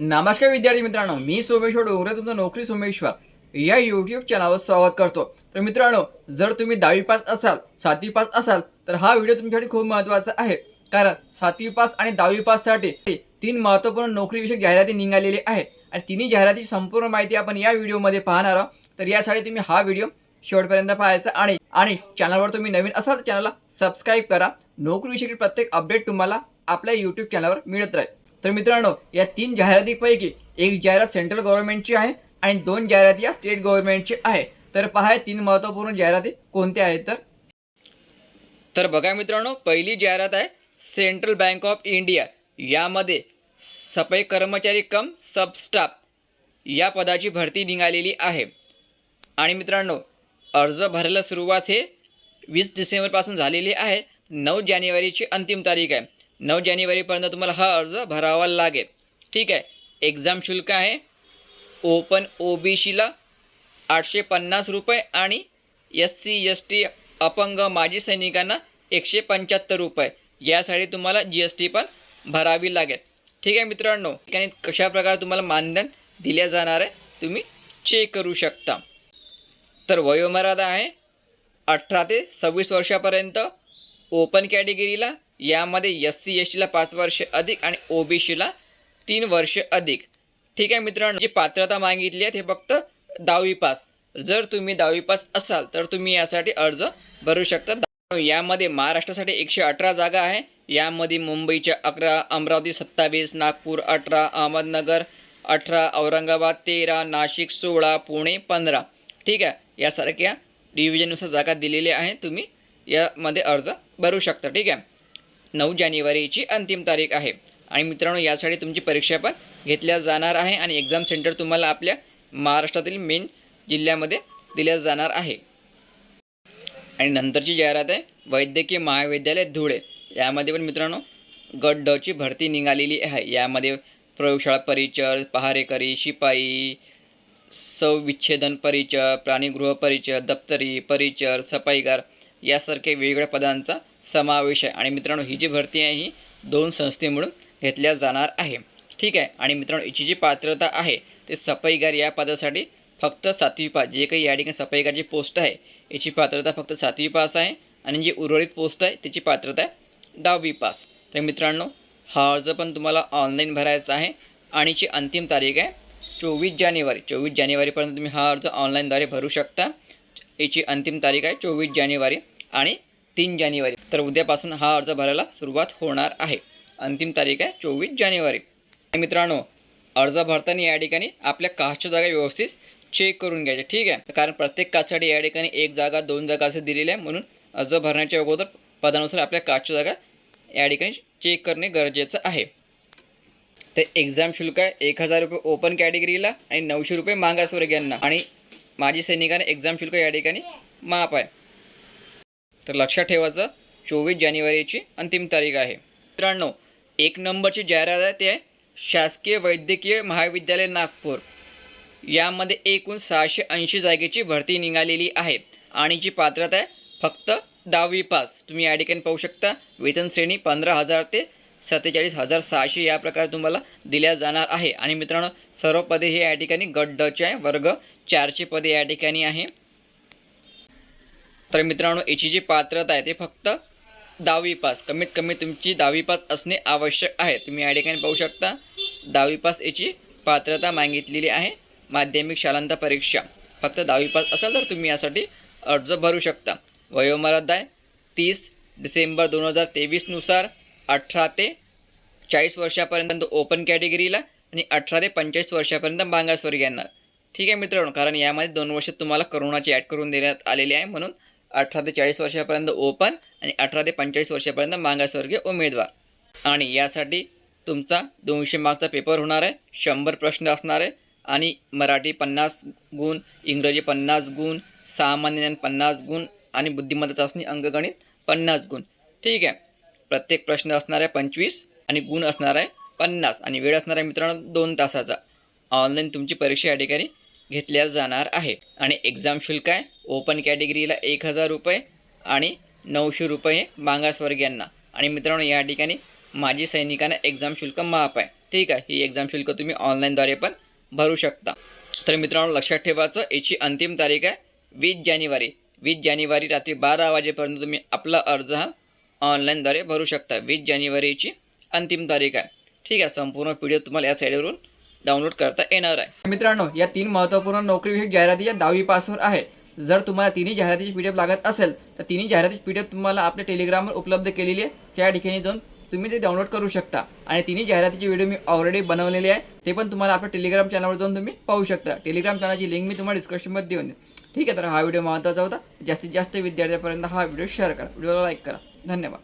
नमस्कार विद्यार्थी मित्रांनो मी सोमेश्वर डोंगरे तुमचं नोकरी सोमेश्वर. या यूट्यूब चॅनलवर स्वागत करतो. तर मित्रांनो जर तुम्ही दहावी पास असाल सातवी पास असाल तर हा व्हिडिओ तुमच्यासाठी खूप महत्त्वाचा आहे. कारण सातवी पास आणि दहावी पाससाठी तीन महत्त्वपूर्ण नोकरीविषयक जाहिराती निघालेली आहे. आणि तिन्ही जाहिरातीची संपूर्ण माहिती आपण या व्हिडिओमध्ये पाहणार आहोत. तर यासाठी तुम्ही हा व्हिडिओ शेवटपर्यंत पाहायचा आणि आणि चॅनलवर तुम्ही नवीन असाल तर चॅनलला सबस्क्राईब करा. नोकरीविषयी प्रत्येक अपडेट तुम्हाला आपल्या यूट्यूब चॅनलवर मिळत राहील. तर मित्रांनो या तीन जाहिरातीपैकी एक जाहिरात सेंट्रल गव्हर्नमेंटची आहे आणि दोन जाहिराती या स्टेट गव्हर्नमेंटची आहे. तर पहा तीन महत्त्वपूर्ण जाहिराती कोणत्या आहेत तर? तर बघा मित्रांनो पहिली जाहिरात आहे सेंट्रल बँक ऑफ इंडिया यामध्ये सफाई कर्मचारी कम सब स्टाफ या पदाची भरती निघालेली आहे. आणि मित्रांनो अर्ज भरायला सुरुवात हे वीस डिसेंबरपासून झालेली आहे. नऊ जानेवारीची अंतिम तारीख आहे. नऊ जानेवारीपर्यंत तुम्हाला हा अर्ज भरावा लागेल. ठीक आहे? एक्झाम शुल्क आहे. ओपन ओ बी सीला आठशे पन्नास रुपये आणि एस सी एस टी अपंग माजी सैनिकांना एकशे पंच्याहत्तर रुपये. यासाठी तुम्हाला जी एस टी पण भरावी लागेल. ठीक आहे मित्रांनो? ठिकाणी कशा प्रकारे तुम्हाला मानधन दिल्या जाणार आहे तुम्ही चेक करू शकता. तर वयोमर्यादा आहे अठरा ते सव्वीस वर्षापर्यंत. ओपन कॅटेगरीला यामध्ये एस सी एस टीला पाच वर्ष अधिक आणि ओ बी सीला तीन वर्ष अधिक. ठीक आहे मित्रांनो जी पात्रता मागितली आहे ते फक्त दहावी पास. जर तुम्ही दहावी पास असाल तर तुम्ही यासाठी अर्ज भरू शकता. यामध्ये महाराष्ट्रासाठी एकशे अठरा जागा आहे. यामध्ये मुंबईच्या अकरा अमरावती सत्तावीस नागपूर अठरा अहमदनगर अठरा औरंगाबाद तेरा नाशिक सोळा पुणे पंधरा. ठीक आहे यासारख्या डिव्हिजननुसार जागा दिलेल्या आहेत. तुम्ही यामध्ये अर्ज भरू शकता. ठीक आहे. नऊ जानेवारीची अंतिम तारीख आहे. आणि मित्रांनो यासाठी तुमची परीक्षा पण घेतल्या जाणार आहे आणि एक्झाम सेंटर तुम्हाला आपल्या महाराष्ट्रातील मेन जिल्ह्यामध्ये दिल्या जाणार आहे. आणि नंतरची जाहिरात आहे वैद्यकीय महाविद्यालय धुळे. यामध्ये पण मित्रांनो गट डची भरती निघालेली आहे. यामध्ये प्रयोगशाळा परिचर पहारेकरी शिपाई सविच्छेदन परिचर प्राणीगृह परिचर दप्तरी परिचर सफाईगार यासारख्या वेगवेगळ्या पदांचा समावेश आहे. आणि मित्रांनो ही जी भरती आहे ही दोन संस्थेमधून घेतल्या जाणार आहे. ठीक आहे? आणि मित्रांनो हिची जी पात्रता आहे ते सफाईगार या पदासाठी फक्त सातवी पास. जे काही या ठिकाणी सफाईगारची पोस्ट आहे याची पात्रता फक्त सातवी पास आहे. आणि जी उर्वरित पोस्ट आहे त्याची पात्रता आहे दहावी पास. तर मित्रांनो हा अर्ज पण तुम्हाला ऑनलाईन भरायचा आहे. आणि जी अंतिम तारीख आहे चोवीस जानेवारी. चोवीस जानेवारीपर्यंत तुम्ही हा अर्ज ऑनलाईनद्वारे भरू शकता. याची अंतिम तारीख आहे चोवीस जानेवारी. आणि तीन जानेवारी. तर उद्यापासून हा अर्ज भरायला सुरुवात होणार आहे. अंतिम तारीख आहे चोवीस जानेवारी. मित्रांनो अर्ज भरताना या ठिकाणी आपल्या कास्टच्या जागा व्यवस्थित चेक करून घ्यायचे ठीक आहे? कारण प्रत्येक कास्टसाठी या ठिकाणी एक जागा दोन जागा असे दिलेले आहे. म्हणून अर्ज भरण्याच्या अगोदर पदानुसार आपल्या कास्टच्या जागा या ठिकाणी चेक करणे गरजेचं आहे. तर एक्झाम शुल्क आहे एक हजार रुपये ओपन कॅटेगरीला आणि नऊशे रुपये मागासवर्गीयांना. आणि माजी सैनिकांना एक्झाम शुल्क या ठिकाणी माफ आहे. तर लक्षात ठेवायचं चोवीस जानेवारीची अंतिम तारीख आहे. मित्रांनो एक नंबरची जाहिरात आहे ते आहे शासकीय वैद्यकीय महाविद्यालय नागपूर. यामध्ये एकूण सहाशे ऐंशी जागेची भरती निघालेली आहे आणि जी पात्रता आहे फक्त दहावी पास. तुम्ही या ठिकाणी पाहू शकता वेतन श्रेणी पंधरा हजार ते सत्तेचाळीस हजार सहाशे या प्रकारे तुम्हाला दिल्या जाणार आहे. आणि मित्रांनो सर्व पदे हे या ठिकाणी गट डचे आहे वर्ग चारशे पदे या ठिकाणी आहे. तर मित्रांनो याची जी पात्रता आहे ते फक्त दहावी पास. कमीत कमी तुमची दहावी पास असणे आवश्यक आहे. तुम्ही या ठिकाणी पाहू शकता दहावी पास याची पात्रता मागितलेली आहे माध्यमिक शालांत परीक्षा. फक्त दहावी पास असेल तर तुम्ही यासाठी अर्ज भरू शकता. वयोमर्यादा आहे तीस डिसेंबर दोन हजार तेवीसनुसार अठरा ते चाळीस वर्षापर्यंत ओपन कॅटेगरीला आणि अठरा ते पंचेचाळीस वर्षापर्यंत मागासवर्गीयांना ठीक आहे मित्रांनो कारण यामध्ये दोन वर्ष तुम्हाला करोनाची ॲड करून देण्यात आलेली आहे म्हणून अठरा ते चाळीस वर्षापर्यंत ओपन आणि अठरा ते पंचेचाळीस वर्षापर्यंत मागासवर्गीय उमेदवार. आणि यासाठी तुमचा दोनशे मार्कचा पेपर होणार आहे शंभर प्रश्न असणार आहे आणि मराठी पन्नास गुण इंग्रजी पन्नास गुण सामान्य ज्ञान पन्नास गुण आणि बुद्धिमत्ता चाचणी अंकगणित पन्नास गुण. ठीक आहे? प्रत्येक प्रश्न असणार आहे पंचवीस आणि गुण असणार आहे पन्नास. आणि वेळ असणार आहे मित्रांनो दोन तासाचा. ऑनलाईन तुमची परीक्षा या ठिकाणी घेतल्या जाणार आहे. आणि एक्झाम शुल्क आहे ओपन कॅटेगरीला एक हजार रुपये आणि नऊशे रुपये मागासवर्गीयांना. आणि मित्रांनो या ठिकाणी माजी सैनिकांना एक्झाम शुल्क माफ आहे. ठीक आहे ही एक्झाम शुल्क तुम्ही ऑनलाईनद्वारे पण भरू शकता. तर मित्रांनो लक्षात ठेवायचं याची अंतिम तारीख आहे वीस जानेवारी. वीस जानेवारी रात्री बारा वाजेपर्यंत तुम्ही आपला अर्ज हा ऑनलाईनद्वारे भरू शकता. वीस जानेवारीची अंतिम तारीख आहे. ठीक आहे संपूर्ण पी डी एफ तुम्हाला या साईडवरून डाउनलोड करता येणार आहे. मित्रांनो या तीन महत्त्वपूर्ण नोकरीविषयक जाहिरातीच्या दहावी पासवर आहे. जर तुम्हाला तिन्ही जाहिरातीची पी डी एफ लागत असेल तर तिन्ही जाहिरातीची पी डी एफ तुम्हाला आपल्या टेलिग्रामवर उपलब्ध केलेली आहे. त्या ठिकाणी जाऊन तुम्ही ते डाउनलोड करू शकता. आणि तिन्ही जाहिरातीचे व्हिडिओ मी ऑलरेडी बनवलेले आहे. ते पण तुम्हाला आपल्या टेलिग्राम चॅनलवर जाऊन तुम्ही पाहू शकता. टेलिग्राम चॅनलची लिंक मी तुम्हाला डिस्क्रिप्शनमध्ये देऊन देईन. ठीक आहे तर हा व्हिडिओ महत्त्वाचा होता. जास्तीत जास्त विद्यार्थ्यांपर्यंत हा व्हिडिओ शेअर करा. व्हिडिओला लाईक करा. धन्यवाद.